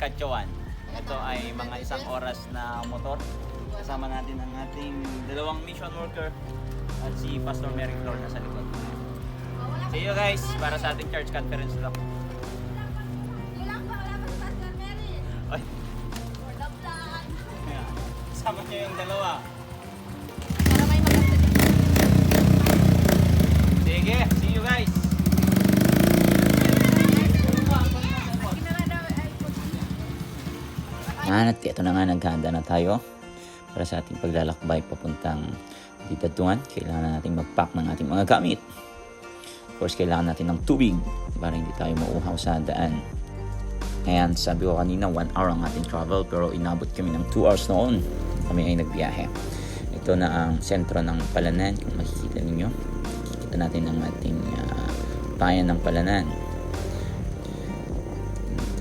Katyawan. Ito ay mga isang oras na motor. Kasama natin ang ating dalawang mission worker at si Pastor Mary Flor na sa likod. See you guys para sa ating church conference lang. Ilang pa, si Pastor Mary. Ay, kasama niyo yung dalawa. At ito na nga, naghahanda na tayo para sa ating paglalakbay papuntang Ditatungan. Kailangan natin mag-pack ng ating mga gamit. Of course, kailangan natin ng tubig para hindi tayo mauhaw sa daan. And sabi ko kanina, 1 hour ang ating travel pero inabot kami ng 2 hours noon. Kami ay nagbiyahe. Ito na ang sentro ng Palanan. Kung makikita ninyo, makikita natin ang ating ah, bayan ng Palanan.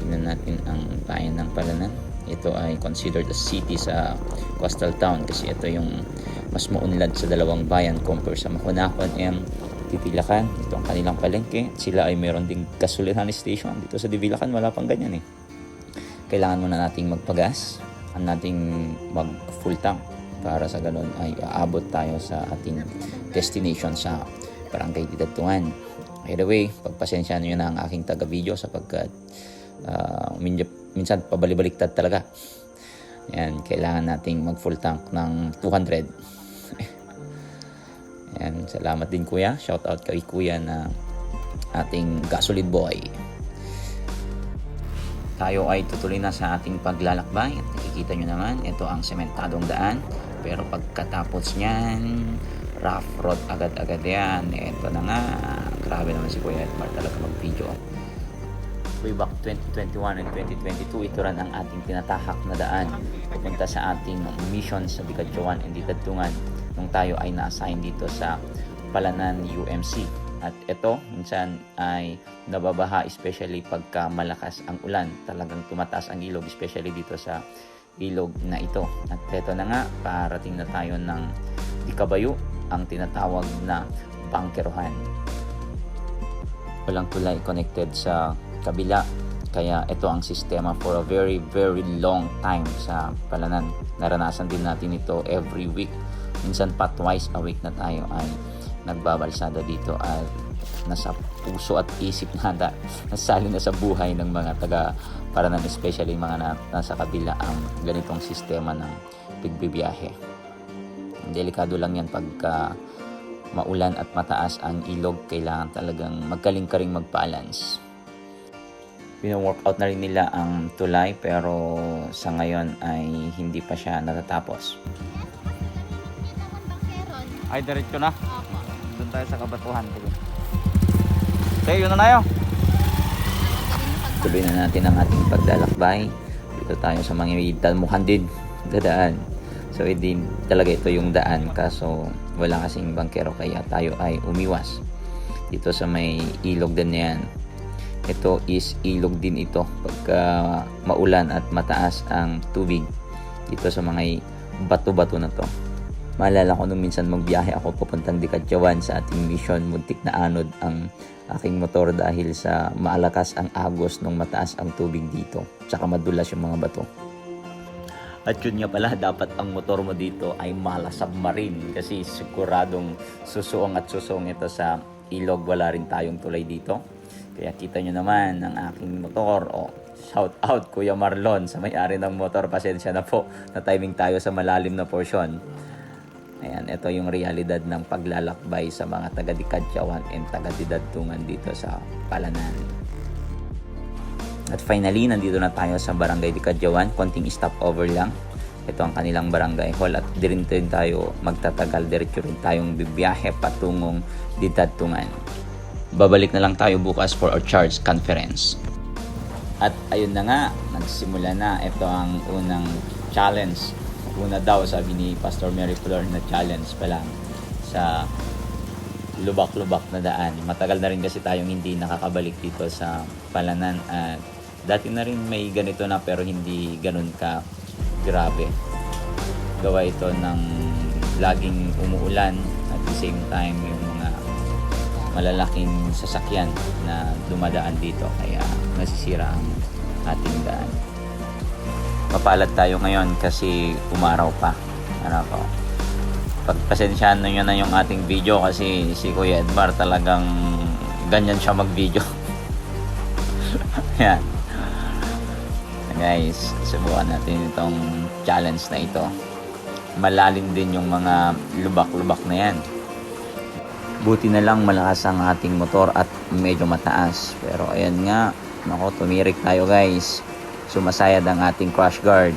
Tingnan natin ang bayan ng Palanan. Ito ay considered a city sa coastal town kasi ito yung mas maunlad sa dalawang bayan compare sa Makunakon and Divilacan. Ito ang kanilang palengke. Sila ay meron ding gasolinahan station. Dito sa Divilacan wala pang ganyan eh. Kailangan muna nating magpagas. Ang nating mag full tank para sa ganun ay aabot tayo sa ating destination sa Barangay Didatungan. By the way, pagpasensya nyo na ang aking taga-video sapagkat uh, minsan, minsan pabalik-baliktad talaga. Yan, kailangan nating mag full tank ng 200. Yan, salamat din kuya. Shout out kay kuya na ating gasolid boy. Tayo ay tutuloy na sa ating paglalakbay. At nakikita nyo naman, ito ang sementadong daan. Pero pagkatapos niyan, rough road agad-agad yan. Ito na nga. Grabe naman si Kuya Edmar talaga mag-video. Way back 2021 and 2022, ito rin ang ating tinatahak na daan pupunta sa ating mission sa Bicadjuan and Ditadtungan nung tayo ay na-assign dito sa Palanan UMC. At ito, minsan ay nababaha especially pagka malakas ang ulan. Talagang tumataas ang ilog especially dito sa ilog na ito. At ito na nga, parating na tayo ng Dikabayo, ang tinatawag na bangkerohan. Walang tulay connected sa kabila. Kaya ito ang sistema for a very, very long time sa Palanan. Naranasan din natin ito every week. Minsan pa twice a week na tayo ay nagbabalsada dito at nasa puso at isip na handa nasali na sa buhay ng mga taga Paranan especially mga na, nasa kabila ang ganitong sistema ng pagbibiyahe. Delikado lang yan pagka maulan at mataas ang ilog, kailangan talagang magkaling ka mag-balance. Pino-workout na rin nila ang tulay pero sa ngayon ay hindi pa siya natatapos. Ay, diretso na. Opo. Doon tayo sa kabatuhan. Okay, yun na na yun. Tuloy na natin ang ating paglalakbay. Dito tayo sa mga dalmuhan din. Dadaan. So, hindi talaga ito yung daan. Kaso, wala kasing bangkero kaya tayo ay umiwas. Dito sa may ilog din na yan. Ito is ilog din ito pagka maulan at mataas ang tubig dito sa mga bato-bato na to. Maalala ko nung minsan magbiyahe ako papuntang Dikatyawan sa ating mission, muntik na anod ang aking motor dahil sa maalakas ang agos nung mataas ang tubig dito. Tsaka madulas yung mga bato. At yun nga pala, dapat ang motor mo dito ay mala submarine kasi siguradong susuong at susuong ito sa ilog. Wala rin tayong tulay dito. Kaya kita nyo naman ang aking motor. O, shout out Kuya Marlon sa may-ari ng motor. Pasensya na po na timing tayo sa malalim na portion. Ayan, ito yung realidad ng paglalakbay sa mga taga-Dikadyawan and taga-Didadtungan dito sa Palanan. At finally, nandito na tayo sa Barangay Dikadyawan. Konting stopover lang. Ito ang kanilang barangay hall at di rin din tayo magtatagal. Diretso rin tayong bibiyahe patungong Didadtungan. Babalik na lang tayo bukas for our charge conference. At ayun na nga, nagsimula na. Ito ang unang challenge. Una daw, sabi ni Pastor Mary Flor na challenge pa lang sa lubak-lubak na daan. Matagal na rin kasi tayong hindi nakakabalik dito sa Palanan at dati na rin may ganito na pero hindi ganun ka grabe. Gawa ito ng laging umuulan at the same time yung malalaking sasakyan na dumadaan dito kaya nasisira ang ating daan. mapalad tayo ngayon kasi umaraw pa. Ano po. Pagpasensyahan nyo na yung ating video kasi si Kuya Edmar talagang ganyan siya mag-video. Yan. Guys, subukan natin itong challenge na ito. Malalim din yung mga lubak-lubak na yan. Buti na lang malakas ang ating motor at medyo mataas. Pero ayan nga, nako tumirik tayo guys. Sumasayad ang ating crash guard.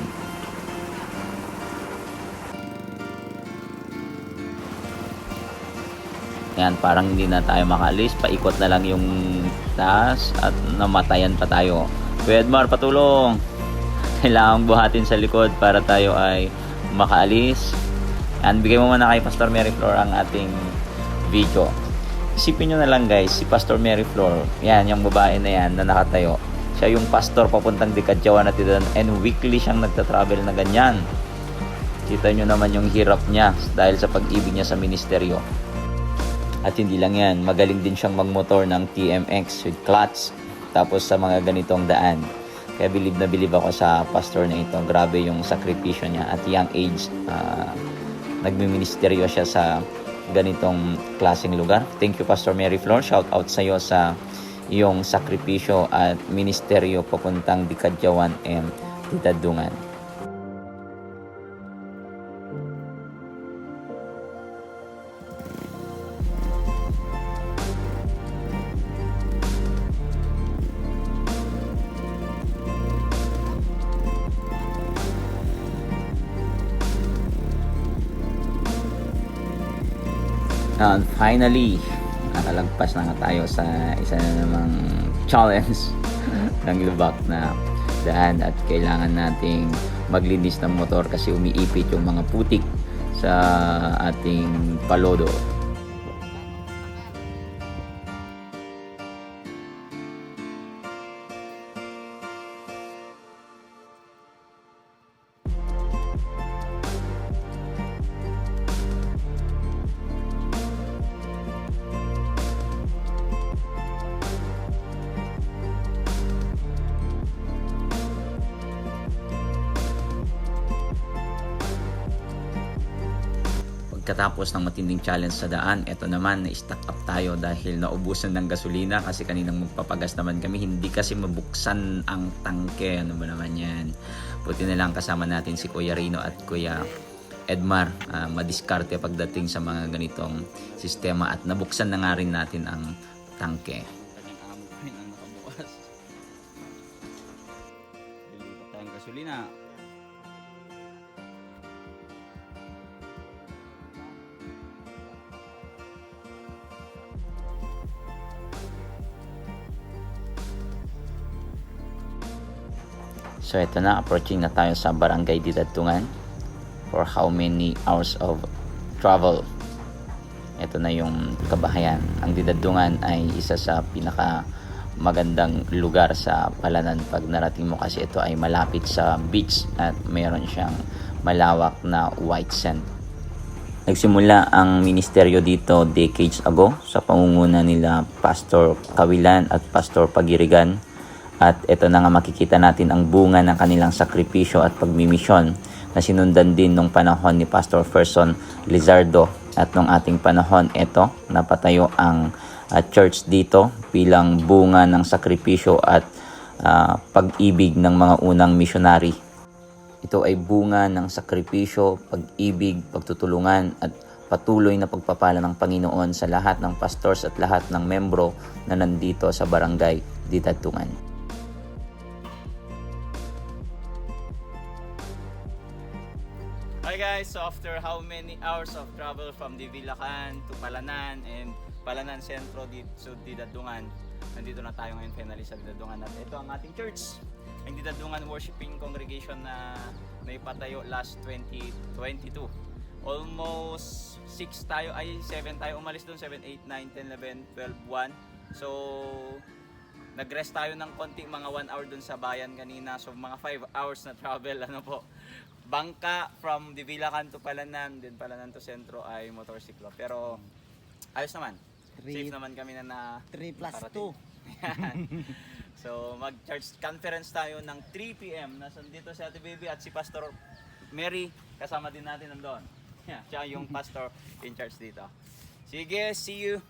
Yan, parang hindi na tayo makaalis. Paikot na lang yung taas at namatayan pa tayo. Kuya Edmar, patulong! Kailangan buhatin sa likod para tayo ay makaalis. Yan, bigay mo muna kay Pastor Mary Flor ang ating video. Isipin nyo na lang guys, si Pastor Mary Flor, yan, yung babae na yan na nakatayo. Siya yung pastor papuntang Dikadjawan at Tidan and weekly siyang nagta-travel na ganyan. Kita nyo naman yung hirap niya dahil sa pag-ibig niya sa ministeryo. At hindi lang yan, magaling din siyang magmotor ng TMX with clutch tapos sa mga ganitong daan. Kaya bilib na bilib ako sa pastor na ito. Grabe yung sakripisyo niya at young age. ah, nagmiministeryo siya sa ganitong klaseng lugar. Thank you Pastor Mary Flor. Shout out sa iyo sa iyong sakripisyo at ministeryo papuntang Dikadjawan and Ditadungan. And finally, nakalagpas na nga tayo sa isa na namang challenge ng lubak na daan at kailangan nating maglinis ng motor kasi umiipit yung mga putik sa ating palodo. Pagkatapos ng matinding challenge sa daan, eto naman, na-stack up tayo dahil naubusan ng gasolina kasi kaninang magpapagas naman kami. Hindi kasi mabuksan ang tangke. Ano ba naman yan? Buti na lang kasama natin si Kuya Rino at Kuya Edmar. ah, madiskarte pagdating sa mga ganitong sistema at nabuksan na nga rin natin ang tangke. Kanyang amo ang nakabukas. Lilipat tayong gasolina. So ito na, approaching na tayo sa Barangay Didatungan for how many hours of travel. Ito na yung kabahayan. Ang Didatungan ay isa sa pinaka magandang lugar sa Palanan pag narating mo kasi ito ay malapit sa beach at mayroon siyang malawak na white sand. Nagsimula ang ministeryo dito decades ago sa pangunguna nila Pastor Kawilan at Pastor Pagirigan. At ito na nga makikita natin ang bunga ng kanilang sakripisyo at pagmimisyon na sinundan din nung panahon ni Pastor Ferson Lizardo. At nung ating panahon, ito, napatayo ang ah, church dito bilang bunga ng sakripisyo at ah, pag-ibig ng mga unang missionary. Ito ay bunga ng sakripisyo, pag-ibig, pagtutulungan at patuloy na pagpapala ng Panginoon sa lahat ng pastors at lahat ng membro na nandito sa barangay Ditatungan. Guys, so after how many hours of travel from Divilacan to Palanan and Palanan Centro dito Didadungan, nandito na tayo ngayon finally sa Didadungan at ito ang ating church, ang Didadungan Worshiping Congregation na naipatayo last 2022. Almost 6 tayo, ay 7 tayo umalis doon, 7, 8, 9, 10, 11, 12, 1. So, nag-rest tayo ng konti, mga 1 hour doon sa bayan kanina. So, mga 5 hours na travel, ano po. Bangka from Divilacan to Palanan, din Palanan to Centro ay motorsiklo. Pero ayos naman. Three- Safe naman kami na na 3 plus nakarating. 2. Yan. So, mag-church conference tayo ng 3 p.m. Nasaan dito si Ate Baby at si Pastor Mary. Kasama din natin nandun. Yeah, siya yung pastor in church dito. Sige, see you.